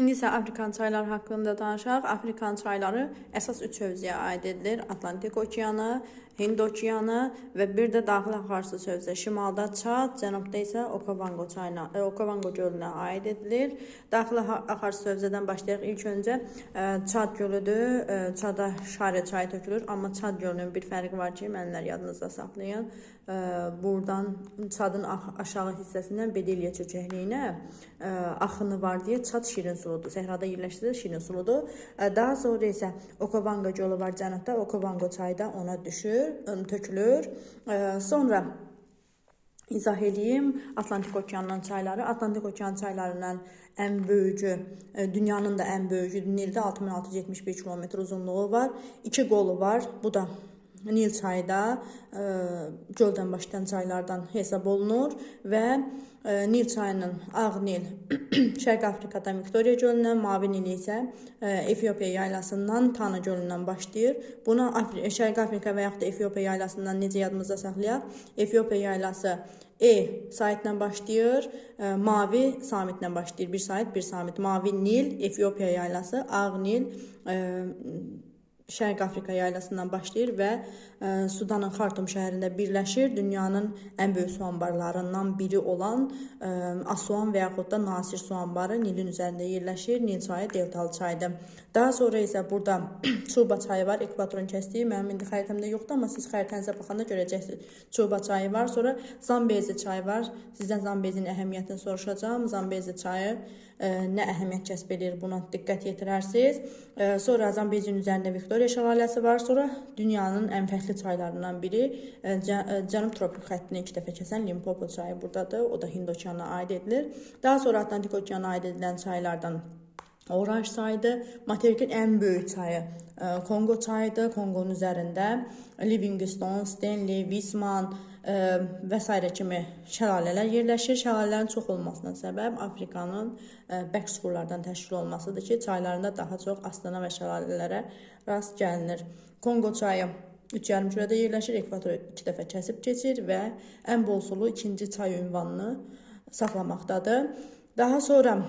İndi isə Afrikan çayları haqqında danışaq. Afrikan çayları əsas üç hövzəyə aid edilir. Atlantik okeanı, Hind okeanı və bir də daxili axarsu hövzə. Şimalda Çad, cənubda isə Okavango çayına, e, Okavango gölünə aid edilir. Daxili axarsu hövzədən başlayaq. İlk öncə e, Çad gölüdür. E, Çada Şarə çayı tökülür, amma Çad gölünün bir fərqi var ki, mənlər yadınızda saxlayın. E, buradan Çadın aşağı hissəsindən Bedelya çökəkliyinə e, axını var deyə Çad şirin suludur. Səhrada yerləşdirir, şirin suludur. E, Daha sonra isə Okavango gölü var cənubda. Okavango çayı da ona düşür, tökülür. E, Sonra İzah edeyim. Atlantik okeanının çayları. Atlantik okean çaylarından ən böyücü, e, dünyanın da ən böyücü Nildə 6671 kilometr uzunluğu var. İki qolu var. Bu da Nil çayı da e, göldən başlayan çaylardan hesab olunur və e, Nil çayının Ağ Nil Şərq Afrikadan Viktoriya gölündən, Mavi Nil isə Efiopiya yaylasından Tana gölündən başlayır. Buna Afri Şərq Afrika və yaxud da Efiopiya yaylasından necə yadımızda saxlayaq? Efiopiya yaylası E saytdan başlayır, e, Mavi samitlə başlayır. Bir sayt, bir samit. Mavi Nil, Efiopiya yaylası, Ağ Nil, Şərq Afrika yaylasından başlayır və e, Sudanın Xartum şəhərində birləşir. Dünyanın ən böyük su anbarlarından biri olan e, Assuan və yaxud da Nasir su anbarı Nilin üzərində yerləşir. Nil çayı deltalı çaydır. Daha sonra isə burada Çuba çayı var, ekvatorun kəsdiyi. Mənim indi xəritəmdə yoxdur, amma siz xəritənizə baxanda görəcəksiniz. Çuba çayı var, sonra Zambezi çayı var. Sizdən Zambezinin əhəmiyyətini soruşacağam. Zambezi çayı nə əhəmiyyət kəsb edir, buna diqqət yetirərsiniz. E, sonra Zambezinin üzərində Viktoriya şəlaləsi var. Sonra dünyanın ən fərqli çaylarından biri e, e, Cənub tropik xəttini iki dəfə kəsən Limpopo çayı burdadır. O da Hind okeanına aid edilir. Daha sonra Atlantik okeanına aid edilən çaylardan Oranj çayıdır. Materikin ən böyük çayı e, Kongo çayıdır. Kongonun üzərində Livingstone, Stanley, Wisman və s. kimi şəlalələr yerləşir. Şəlalələrin çox olmasına səbəb Afrikanın bərk suxurlardan təşkil olmasıdır ki, çaylarında daha çox astana və şəlalələrə rast gəlinir. Kongo çayı üç yarımkürədə yerləşir, ekvatoru iki dəfə kəsib keçir və ən bol sulu ikinci çay ünvanını saxlamaqdadır. Daha sonra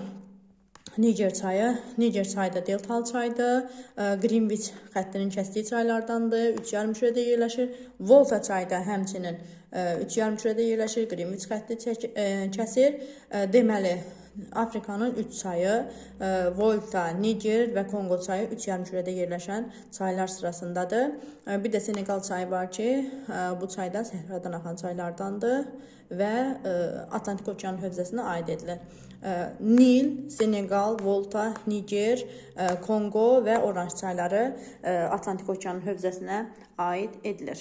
Niger çayı, Niger çayı da deltalı çaydır. Greenwich xəttinin kəsdiyi çaylardandır. 3 yarımkürədə yerləşir. Volta çayı da həmçinin 3 yarımkürədə yerləşir. Greenwich xətti kəsir. Deməli Afrikanın 3 çayı, e, Volta, Niger və Kongo çayı 3 yarımkürədə yerləşən çaylar sırasındadır. E, Bir də Senegal çayı var ki, e, bu çay da səhradan axan çaylardandır və Atlantik okeanı hövzəsinə aid edilir. Nil, Senegal, Volta, Niger, Kongo və Oranj çayları Atlantik okeanı hövzəsinə aid edilir.